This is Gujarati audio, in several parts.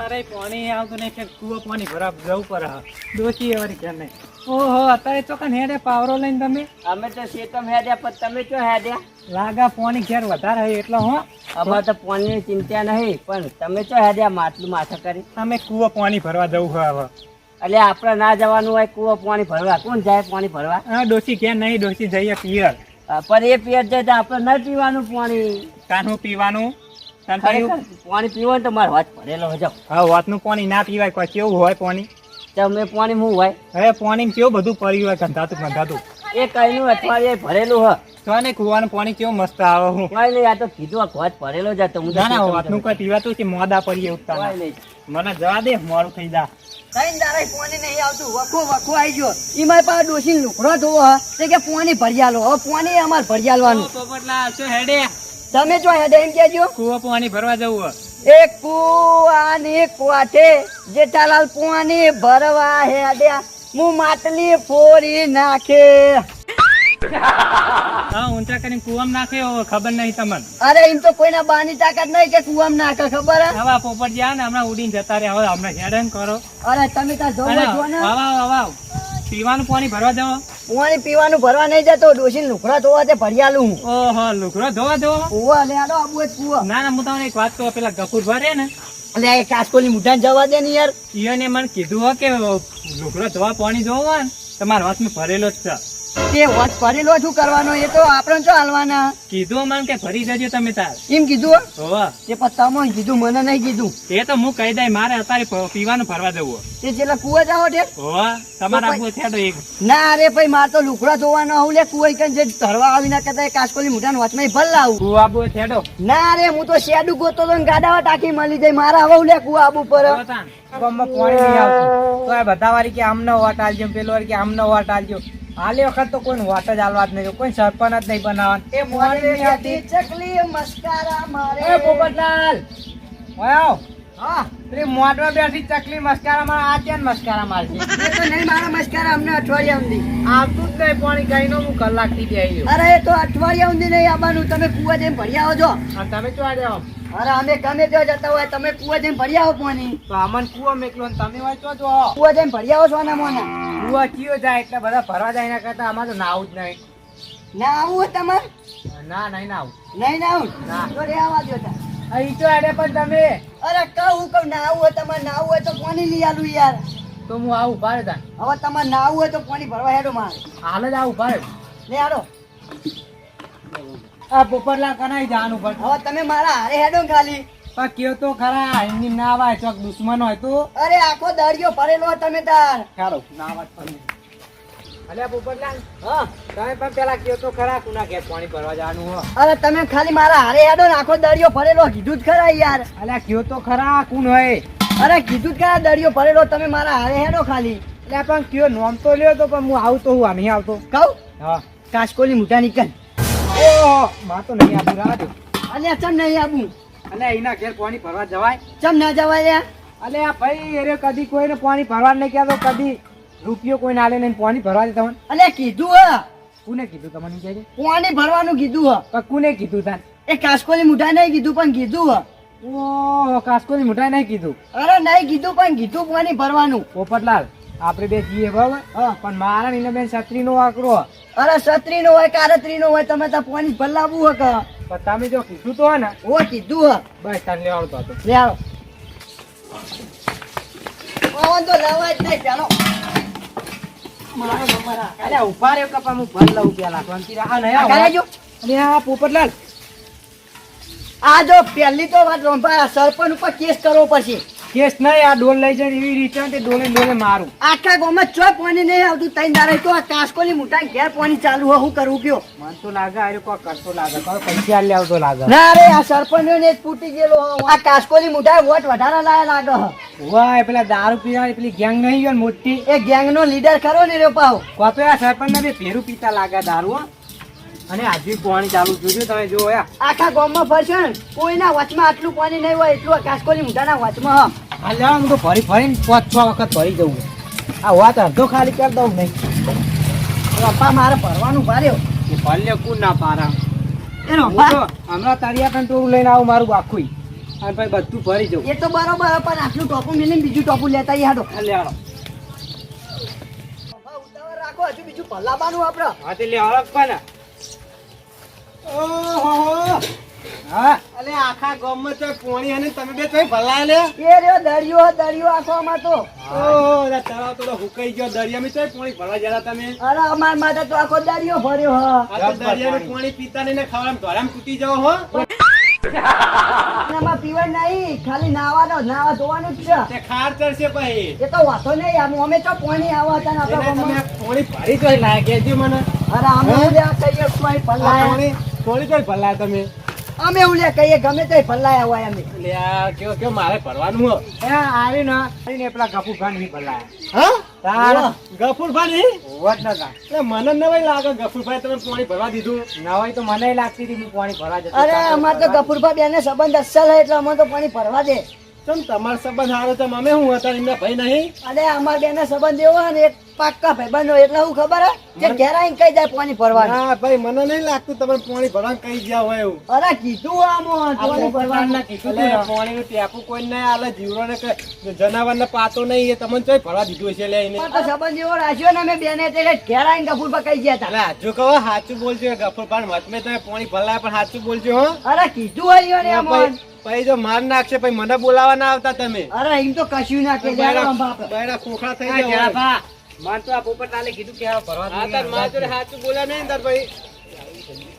તારે પાણી આવતું નહીં કે કૂવો પાણી ભરા જવું પડે ડોસી એવાની કે નહીં. ઓહો અત્યારે ચોકન હેડે પાવરો લઈને તમે? અમે તો શેતમ હેડ્યા પણ તમે ક્યાં હેડ્યા? લાગા પાણી ઘેર વધારે હોય એટલે હો. અમારે તો પાણીની ચિંતા નહીં પણ તમે ક્યાં હેડ્યા માટલું માથા કરી? તમે કૂવો પાણી ભરવા જવું હોય હવે. એટલે આપણે ના જવાનું હોય કૂવો પાણી ભરવા. કોણ જાય પાણી ભરવા? હા ડોસી કે નહીં ડોસી જઈએ પિયર. પણ એ પિયર જાય તો આપણે ન પીવાનું પાણી. કાનું પીવાનું? પાણી પીવો ને તો મારો હાથ ભરેલો હજો હા વાતનું પાણી ના પીવાય કોઈ કેવું હોય પાણી? તમે પાણી હું હોય? હવે પાણી કેવું બધું પડ્યું હોય ગંધાતું ગંધાતું. એ કઈનું અઠવાડિયે ભરેલું હ. તો ને કુવાનું પાણી કેવું મસ્ત આવે હું? કઈ નહીં આ તો કીધું આ હાથ ભરેલો જ તો ના ના વાતનું કઈ પીવાતું છે મોદા પડી ઉઠતા મને જવા દે મોડું થઈ જા. કઈ દારે પાણી નહીં આવતું. વખો વખો આવી ગયો. ઈ મારે પાસે ડોસી લુકડો ધોવો હ. તે કે પાણી ભરિયાલો હવે પાણી અમારે ભરિયાલવાનું પોપટલા શું હેડે? તમે જો હેડે એમ કેજો કુવા પાણી ભરવા જવું એક કુવાની કોઠે જેઠાલાલ પાણી ભરવા હેડ્યા હું માટલી ફોરી નાખે. હા ઊંચા કરીને કુવામ નાખે ખબર નહીં તમને. અરે એમ તો કોઈના બાની તાકાત નહીં કે કુવામ નાખે ખબર હે? હવા પોપટ જ્યાં ને હમણાં ઉડીને જતા રહ્યા. હવે હમણાં હેડન કરો. અરે તમે ત્યાં જોવો હવા હવા. પીવાનું પાણી ભરવા જાઓ. પાણી પીવાનું ભરવા નહીં જતો ડોસી લુકડા ધોવા તે ભરિયાલું હું. ઓહો લુગડો ધોવા દો કુવા લે આલો આબુ જ કુવા. ના ના હું તમને એક વાત કહું પેલા ગફુર ભરે ને. એટલે એ કાસકોલી મુઠાને જવા દે ને યાર. ઈયોને મને કીધું હો કે લુગડો ધોવા પાણી ધોવા. ને તમારા હાથમાં ભરેલો જ છે. તે વોચ લો શું કરવાનો એ તો આપણે શું હાલવાના? કીધું મને કે ફરી જજો તમે તાર. એમ કીધું હોવા. તે પછી તમે કીધું મને નહીં કીધું. એ તો હું કહી દઈ મારે અત્યારે પીવાનું ફરવા જવું તે છેલ્લા કુવા જાવ છે હોવા. તમારા આબુ થયા એક. ના અરે ભાઈ માર તો લુકડા ધોવાનો હું લે કુવા કઈ જે ધરવા આવી ના કરતા કાસકોલી વાત વચમાં ભલ લાવું. કુવા આબુ થેડો ના અરે હું તો શેડું ગોતો તો ને ગાડાવા ટાંકી મળી જાય મારા હવે લે કુવા આબુ પર. ગામમાં પાણી નહીં આવતું. તો આ બધા વાળી કે ન વાટ આલજો પેલો વાર કે આમનો વાટ આલજો. હાલી વખત તો કોઈ વાત જ આલવા જ નહીં કોઈ સરપંચ જ નહીં બનાવવાનું. એ નહીં ચકલી મસ્કારા મારે. એ પોપટલાલ. ઓયો હા પેલી મોટવા બેઠી ચકલી મસ્કારા મારે આ ત્યાં મસ્કારા મારશે એ તો નહીં મારા મસ્કારા અમને અઠવાડિયા સુધી આવતું જ નહીં પાણી કઈ નો હું કલાકથી બેહી અરે એ તો અઠવાડિયા સુધી નહીં આવવાનું. તમે કુવા જઈને ભરી આવો છો. તમે ચો આડ્યા અરે અમે ગમે ત્યાં જતા હોય તમે કુવા જઈને ભરી આવો પોની. તો અમન કુવા મેકલો ને તમે હોય છો કુવા જઈને ભરી આવો છો ને મોના? કુવા કયો જાય એટલે બધા ભરવા જાય એના કરતા અમારે તો નાવું જ નહીં. ના આવું હોય તમારે? ના નહીં નાવું નહીં ના આવું? ના. તો રે આવા દો. અહીં તો આડે પણ તમે. અરે કહું કહું ના આવું હોય તમારે ના આવું હોય તો પાણી લઈ આલું યાર. તો હું આવું ભારે તા હવે તમારે ના આવું હોય તો પાણી ભરવા હેડો મારે. હાલ જ આવું ભારે લે હાડો આ પોપટલા કનાઈ જવાનું પણ. હવે તમે મારા હારે હેડો ખાલી. પણ કયો તો ખરા એમની ના વાય ચોક દુશ્મન હોય તો. અરે આખો દરિયો ભરેલો તમે તાર. ચાલો ના વાત અલ્યા પોપટલાલ હા. તમે પણ પેલા કયો તો ખરા કુના ઘેર પાણી ભરવા જવાનું હો. અરે તમે ખાલી મારા હારે હેડો ને આખો દરિયો ભરેલો કીધું જ ખરા યાર. અલ્યા કયો તો ખરા કુન હોય. અરે કીધું જ ખરા દરિયો ભરેલો તમે મારા હારે હેડો ખાલી. એટલે પણ કયો નોમ તો લ્યો તો પણ હું આવતો હું આ નહીં આવતો. કહું? હા. કાશકોલી મોટા નીકળ. ઓહો માં તો નહીં આવું રાહ અલ્યા ચમ નહીં આવું અલ્યા એના ઘેર પાણી ભરવા જવાય? ચમ ના જવાય લ્યા? અલે આ ભાઈ અરે કદી કોઈને પાણી ભરવા નહીં કહેતો કદી રૂપિયો કોઈ નાલે નહીં પાણી ભરવા દે તમને. અલ્યા કીધું હ. કોને કીધું તમને કહે પાણી ભરવાનું કીધું હ. કોને કીધું તાન? એ કાસકોલી મુઠાઈ નહીં કીધું પણ કીધું હ. ઓહો કાસ્કોની મિઠાઈ નહીં કીધું? અરે નહીં કીધું પણ કીધું પાણી ભરવાનું. પોપટલાલ આપણે બે જઈએ બરાબર પણ મારા નીને બેન છત્રી નો આકરો. અરે છત્રી નો હોય કારત્રી નો હોય તમે તો પોલીસ ભલાવું હક પણ તમે જો કીધું તો ને. ઓ કીધું હ. બસ તને લેવાડતો હતો. લે આવો. પવન તો લેવા જ નહીં ચાલો. મારો નંબર આ. અરે ઊભા રહ્યો કપા હું ભર લઉં પેલા. શાંતિ રાહ નહીં આ આવો. અરે આ પોપટલાલ આ જો પહેલી તો વાત રોંભાયા. સરપંચ ઉપર કેસ કરવો પડશે. કેસ નહીં આ ડોલ લઈ જાય એવી રીતે તે ડોલે ડોલે મારું. આખા ગામમાં ચોય પાણી નહીં આવતું તઈ દારે તો આ કાસકોલી મોટા ઘેર પાણી ચાલુ હોય હું કરવું કયો? મન તો લાગે આ કોઈ કરતો લાગે કોઈ પૈસા લે આવતો લાગે. ના રે આ સરપંચ ને ફૂટી ગયેલો હો. આ કાસકોલી મોટા વોટ વધારે લાયા લાગે વાય પેલા દારૂ પીવાની પેલી ગેંગ નહીં ગયો મોટી? એ ગેંગ નો લીડર ખરો ને રે પાવ કોપે આ સરપંચ ને ભેરું પીતા લાગે દારૂ હો. અને આજે પાણી ચાલુ જોજો તમે જો આખા ગામમાં ફરશે ને કોઈના વચમાં આટલું પાણી નહીં હોય એટલું કાસકોલી મોટાના વચમાં હ. લેવા હું તો ફરી ફરીને પાંચ છ વખત ભરી જવું. આ વાત અડધો ખાલી કરી દઉં નહીં. પપ્પા મારે ભરવાનું ભાર્યો એ ભલે કું ના પારા એ હું રોંભા તો હમણાં તારિયા કંટ્રોલ લઈને આવું મારું આખું અને ભાઈ બધું ભરી જવું. એ તો બરોબર પણ આટલું ટોપું મિલીને બીજું ટોપું લેતા આવી હાડો. લે હાલો. રાખો હજુ બીજું ભલાવાનું આપણે હા તે લે હળક પણ અલે આખા ગામમાં તો પોણી અને તમે બે તોય ભલા લે. એ રહ્યો દરિયો દરિયો આખો આમાં તો. ઓહો અલા તળાવ તો હુકાઈ ગયો દરિયામાં તોય પોણી ભરવા જરા તમે. અરે અમાર માટે તો આખો દરિયો ભર્યો હ. આ તો દરિયાનું પોણી પીતા ને ખાવાનું ધોરામાં તૂટી જાવ હો. આમાં પીવાય નહીં ખાલી નાવાનો નાવા ધોવાનું જ છે. તે ખાર ચડશે ભાઈ એ તો વાંધો નહીં આમ અમે તો પોણી આવા હતા ને આપણા પોણી ભરી તોય લાગે છે મને. અરે અમે કહીએ ભલાયા પોણી ભલા તમે? અમે ઉલ્યા કહીએ ગમે તે ભલાયા હોય અમે. લે કેવો કેવો મારે ભરવાનું હો એ આવી ને. આવીને પેલા ગપુ ભાનની ભલાય. હા? તાર. ગફુરભાઈ હોત નતા એટલે મને નવાઈ લાગે ગફુરભાઈ તમે પાણી ભરવા દીધું. નવાઈ તો મને લાગતી હતી હું પાણી ભરવા જતો અરે અમાર તો ગફુરભા બેને સંબંધ અસલ હે એટલે અમે તો પાણી ભરવા દે. તમ તમારો સંબંધ હારો તો અમે હું હતા એમના ભાઈ નહીં? અને અમાર બેને સંબંધ એવો હે ને એક પાક્કા ભાઈબંધો એટલે હું ખબર હે? કે ઘેર આવીને કઈ જાય પાણી ભરવાનું. ના ભાઈ મને નહીં લાગતું તમે પાણી ભરવા કઈ ગયા હોય એવું. અરે કીધું આમ પાણી ભરવાનું. પાણી નું ટેપું કોઈ નહીં આલે જીવરોને કે જનાવરને પાતો નહીં એ તમને ચોય ભરવા દીધું છે લે એને. તો સંબંધ એવો રાખ્યો ને અમે બેને એટલે ઘેર આવીને પર કઈ ગયા હતા હજુ કહો સાચું બોલજો ગફુર પાન મતમે તમે પાણી ભરલા પણ સાચું બોલજો હો. અરે કીધું હોય ને હોય. પછી જો માર નાખશે પછી મને બોલાવા ના આવતા તમે. અરે એમ તો કશું ના કે બૈરા બાપ. થઈ હા, ગયા. મને તો આ પોપટલાલે કીધું કે આ ભરવા હા તાર માર જોડે સાચું બોલ્યા નહીં તાર ભાઈ.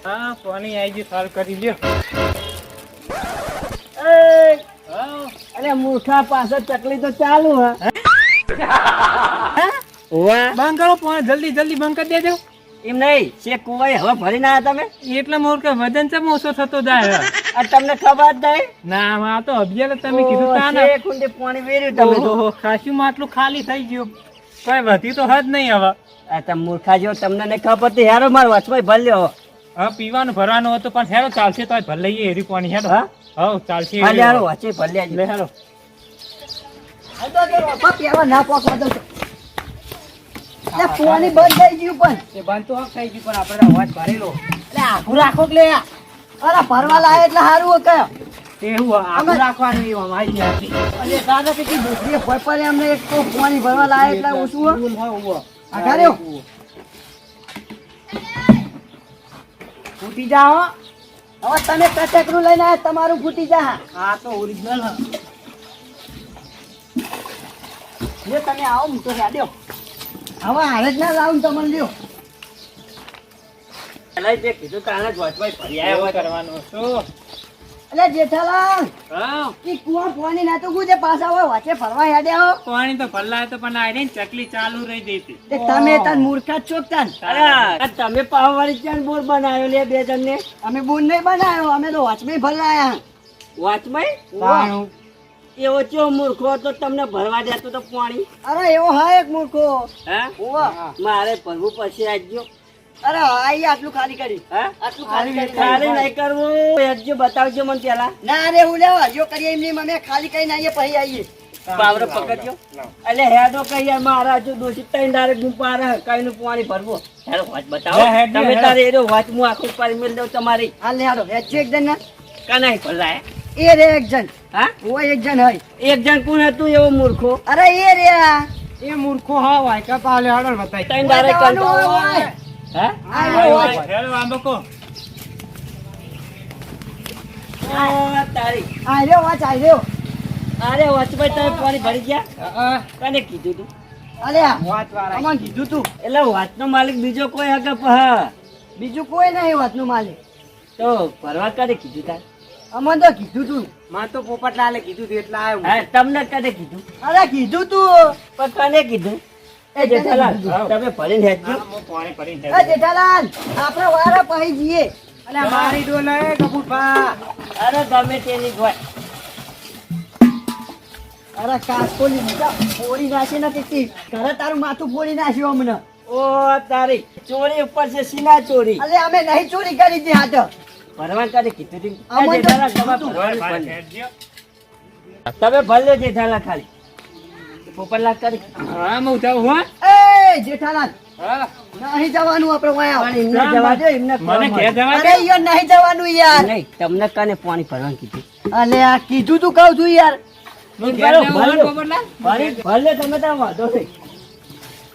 હા પાણી આવી ગયું સારું કરી લ્યો. અરે મૂઠા પાછળ ચકલી તો ચાલુ હે. બંધ કરો પાણી જલ્દી જલ્દી બંધ કરી દેજો. એમ નહીં છે કુવાઈ હવે ભરી ના તમે? એટલે મોર કે વજન છે ઓછો થતો જાય આ તમને ખબર થાય ના આ તો અભિયાલ તમે કીધું તા ને એક કુંડે પાણી વેર્યું તમે તો. ખાસું માટલું ખાલી થઈ ગયું. કઈ વધી તો હદ નહીં હવે આ તમે મૂર્ખા જો તમને નહીં ખબર તો હેરો મારો વચમાં ભલ્યો લ્યો હવે પીવાનું ભરવાનું હતું પણ હેરો ચાલશે તો ભર લઈએ એરી પાણી હેરો. હા? હા ચાલશે ભલે હેરો હારો પાણી. વચ્ચે ભરી લેજો લે હેરો. ના પોક દઉં પાણી બંધ થઈ ગયું પણ. એ બંધ તો થઈ ગયું પણ આપણે અવાજ ભરેલો. એટલે આખું રાખો કે લે અરે ભરવા લાય એટલે સારું કયો. એવું આગળ રાખવાનું એવું અમારી ત્યાંથી અને દાદા કે દૂસરી હોય. પણ એમને એક તો પાણી ભરવા લાય એટલે ઓછું હોય. ફૂલ હોય ઊભો. આ કર્યો? ફૂટી જા હવે તમે કટકરું લઈને આવ્યા તમારું ફૂટી જા. હા તો ઓરિજિનલ જે તમે આવો હું તો રાડ્યો હવે હારે જ ના લાવું તમને લ્યો. પેલા જે કીધું કારણે જ ભરી આવ્યા કરવાનું શું? એટલે જેઠાલાલ હા? ઈ કુવા પાણી ના તો ગુજે પાછા હોય વાચે ફરવા હેડે હો પાણી તો ફરલા તો પણ આ ને ચકલી ચાલુ રહી દેતી તે તમે તન મૂર્ખા છો તન અરે તમે પાવવાળી ચાન બોર બનાવ્યો લે બે જણને? અમે બોર નહીં બનાવ્યો અમે તો વાચમે ફરલાયા વાચમે તાણું. એવો ચો મૂર્ખો તો તમને ભરવા દેતો તો પાણી. અરે એવો હા એક મૂર્ખો. હે. મારે ભરવું પછી આજ્યો અરે આઈ આટલું ખાલી કરી. હા? આટલું ખાલી કરી ખાલી નહીં કરવું. આજ્યો બતાવજો મને પેલા ના રે હું લેવા જો કરીએ એમની અમે ખાલી કઈ નાઈએ પછી આવીએ પાવરો પકડજો. એટલે હેડો કઈ યાર મારા હજુ દોષિત ત્રણ ડારે ગુંપારે કઈ નું પાણી ભરવું. હેડો વાચ બતાવો. તમે તારે એરો વાચ હું આખું પાણી મેળ દઉં તમારી. હા લે એક જણ ના કનાઈ એ રે એક જણ. હા? એક જણ હોય. એક જણ કોણ હતું એવો મૂર્ખો? અરે એ રે એ મૂર્ખો હા વાય કા પાલે હાડર બતાય. ડારે કંટાળો. હા? આ રહ્યો હોય. હેલો આંબો કો. આ તારી. આ રહ્યો વાંચ આ રહ્યો અરે વચમાં તમે પાણી ભરી ગયા? કને કીધું તું? અરે વાત કીધું. તું. એટલે વાતનો માલિક બીજો કોઈ હકે બીજું કોઈ નહીં વાતનું માલિક. તો ભરવા કને કીધું તાર? અમને તો કીધું તું. માં તો પોપટલાલે કીધું તું એટલે આવ્યું તમને કને કીધું. અરે કીધું તું પણ કને કીધું. એ જેઠાલાલ તમે ભરીને હેડજો પાણી ભરીને એ જેઠાલાલ આપણે વારા પછી જઈએ. અલે મારી ડોલ એ અરે ગમે તેની ગોય અરે કાસકોલી મોટા ફોડી નાખી નથી તી. ઘરે તારું માથું ફોડી નાખ્યું અમને ઓ તારી ચોરી ઉપર છે સીના ચોરી. અલે અમે નહીં ચોરી કરી હતી હાથ ભરવા કને કીધું તું. તમે ભલે ભરવાનું જેઠાલાલ ખાલી. પોપટલાલ કરી હા હું જાઉં હો. એ જેઠાલાલ. હા. નહીં જવાનું આપણે વાયા. જવા દો એમને મને કોમ ઘેર હોય. અરે યાર નહીં જવાનું યાર. નહીં તમને કને પાણી ભરવાનું કીધું? અલે આ કીધું તું કહું છું યાર. ભલે તમે ત્યાં વાંધો નહીં.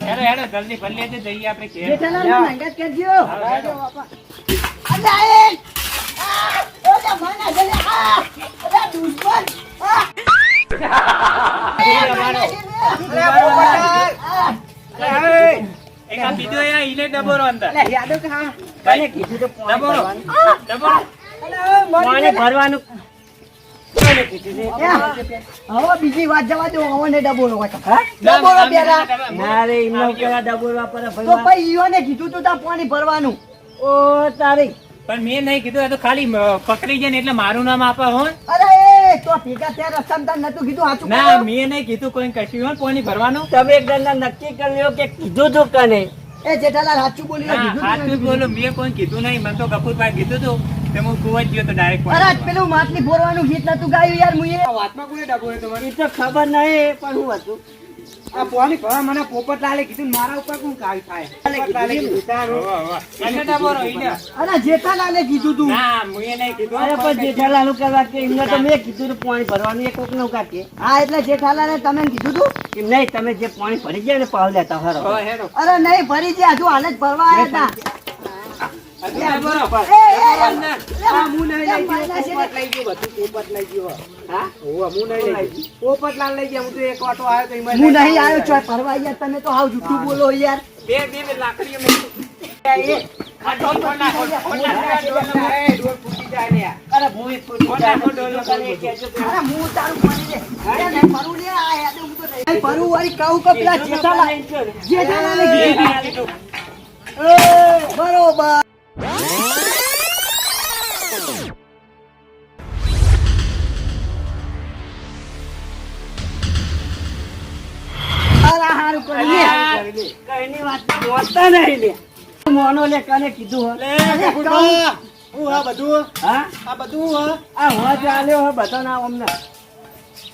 હેડો, હેડો, જલ્દી ભરી જઈએ આપણે ઘેર. જેઠાલાલ જા. કરજો. હેડો. એ ઓલા માના છે આ ઓલા દુશ્મન. આ છે બીજો એ આ ઈને ડબોરો અંદર. કને કીધું તો ડબોરો. ડબોરો. પાણી ભરવાનું કને કીધું છે? એ, હવે બીજી વાત જવા દો હવે ડબોલો ડબોરો હોય તો. હા? ડબોરો પેલા ના રે પેલા ડબોલવા પર તો ભાઈ ઈઓને કીધું તું તા પાણી ભરવાનું ઓ તારી પણ મેં નહીં કીધું એ તો ખાલી પકડી જાય ને એટલે મારું નામ આપે હો અરે એ તો ભેગા ત્યાં રસ્તામાં નતું કીધું સાચું ના મેં નહીં કીધું કોઈ કશું હો પાણી ભરવાનું? તમે એક દંડા નક્કી કરી લ્યો કે કીધું તું કને એ જેઠાલાલ સાચું બોલો મેં કોઈ કીધું નહીં મને તો ગફુરભાઈ કીધું તું તે હું કુવા ગયો તો ડાયરેક્ટ અરે પેલું માટલી ફોરવાનું ગીત નતું ગાયું યાર મુએ વાતમાં કોઈ ડબોરે તમારી તો ખબર નહીં પણ હું હતું આ પાણી ભરવા મને પોપટલાલે કીધું મારા ઉપર કોણ કાવી થાય? પોપટલાલે કીધું તારું. એને ડબોરો ઈને. અરે જેઠાલાલે કીધું તું. ના મેં નહીં કીધું અરે પણ જેઠાલાલનું કરવા કે એમને તો મેં કીધું તું પાણી ભરવાનું એ કોકનું કાકે હા એટલે જેઠાલાલે તમે કીધું તું એમ નહીં તમે જે પાણી ભરી ગયા ને પાવ લેતા હરો. અરે નહીં ભરી ગયા હજુ હાલ જ ભરવા આવ્યા હતા. ભરવું વાળી કહું કે પેલા જેઠાલાલ જેઠાલાલે બરોબર. મોનો લે કને કીધું હો હું આ બધું? હા? આ બધું હું આ હોવા ચાલ્યો બધા ના અમને.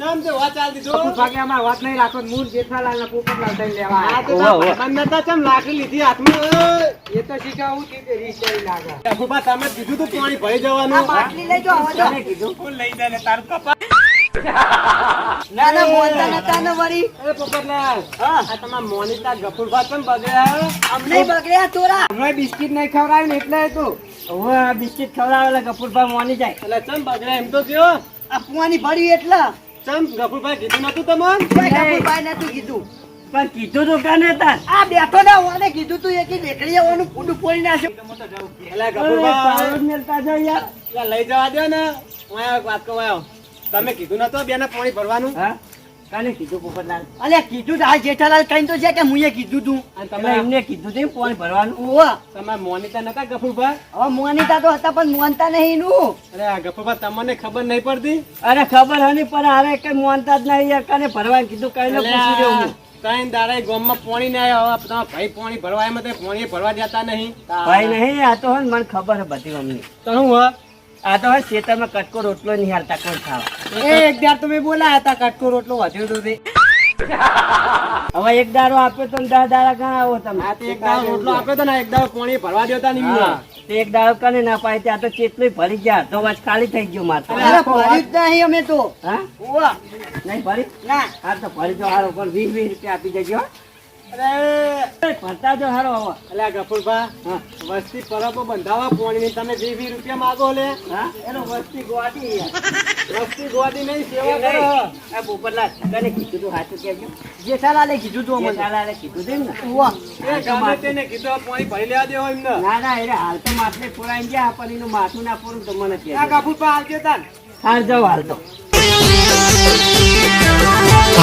ચમ તે વાત ચાલ દીધો ભાગે અમારે વાત નહીં રાખો મૂળ જેઠાલાલ ને પોપટલાલ થઈને લેવા આ તો આવ્યા. ઓવા, ઓવા. ભાઈબંધ નતા, ચમ લાકડી લીધી હાથમાં? એ તો શીખાવું કે તે રીસ જેવી લાગે ગફુરભા, તમે કીધું તું પાણી ભરી જવાનું. બાટલી લઈ જાઓ હવે જાઓ. કીધું ફૂલ લઈ જાય ને તારું કપા ના ના બોલતા નતા ને વળી અરે પોપટલાલ આ તમારા મોનિતા ગફુરભા ચમ બગડ્યા અમને બગડ્યા તોરા હમણાં બિસ્કિટ નહીં ખવડાવ્યું એટલે તો. હવે આ બિસ્કિટ ખવડાવેલા કપૂરભાઈ મોની જાય. એટલે ચમ બગડ્યા એમ તો કયો? આ પુવાની ભરી એટલે. ચમ ગફુરભાઈ કીધું નતું તમને? કપૂરભાઈ નતું કીધું. પણ કીધું તું કને તાર આ બેઠો ના હોને કીધું તું એકી નીકળી આવવાનું ફૂડું પોડી નાખ્યું અરે, ગફુરભાઈ પાવર મેલતા જાઓ યાર. લઈ જવા દે ને. વાયો વાત કહું આયો. તમે કીધું નતું બેને પાણી ભરવાનું? હા? કને કીધું પોપટલાલ અલ્યા કીધું આ જેઠાલાલ કઈ તો છે કે મુએ કીધું તું. અને તમે તમે એમને કીધું તું પાણી ભરવાનું. ઓવા તમારા મોનિતા નતા ગફુરભાઈ? હવે મોનીતા તો હતા પણ મોનતા નહીં નું અરે આ ગફુરભાઈ તમને ખબર નહીં પડતી? અરે ખબર હની પણ હારે કઈ મોનતા જ નહીં યાર કને ભરવાનું કીધું કઈ ન પૂછી દઉં હું. ત્રણ દાડા ગામમાં પાણી નહીં આવ્યો તમારા ભાઈ પાણી ભરવા એમાં પાણી ભરવા જતા નહીં. ભાઈ નહીં આ તો મને ખબર બધી અમને તો હો? આ તો હવે ખેતરમાં કટકો રોટલો નહીં હાલતા કોઈ ખાવા? એ એક દાર તો મેં બોલાયા હતા કટકો રોટલો વધ્યો તો તે. હવે એક દારો આપ્યો તો દસ દાડા ઘણા આવો તમે. આ તો એક દારો રોટલો આપ્યો તો ને એક દારો પાણી ભરવા દેતા નહીં. તે એક દારો કને ના પાય ત્યાં તો ચેટલું ભરી ગયા. તો વાત ખાલી થઈ ગયો માર. અરે જ નહીં અમે તો. હા? નહીં ભરી ના. આ તો ભરી તો હારો પણ વીસ વીસ રૂપિયા આપી દેજો હો. અરે ભરતા જો હારો હવે અલ્યા ગફુરભા વસ્તી પરબો બંધાવા પાણી તમે વીસ વીસ રૂપિયા માગો લે. એનો વસ્તી ગોવાડી વસ્તી ગોદી નહીં સેવા કરો. આ પોપટલાલ કને કીધું તું સાચું કહેજો જેઠાલાલે કીધું તું ચાલાલે કીધું તેમ ને? ઓવા એ ગમે તેને કીધું પાણી ભરી લેવા દેવો એમને ના. ના એટલે હાલ તો માટલે પુરાઈ ગયા પણ એનું માથું ના પૂરું તો મને આ કહેજો. ગફુરભાઈ આવજો હાલ જાઓ હાલ તો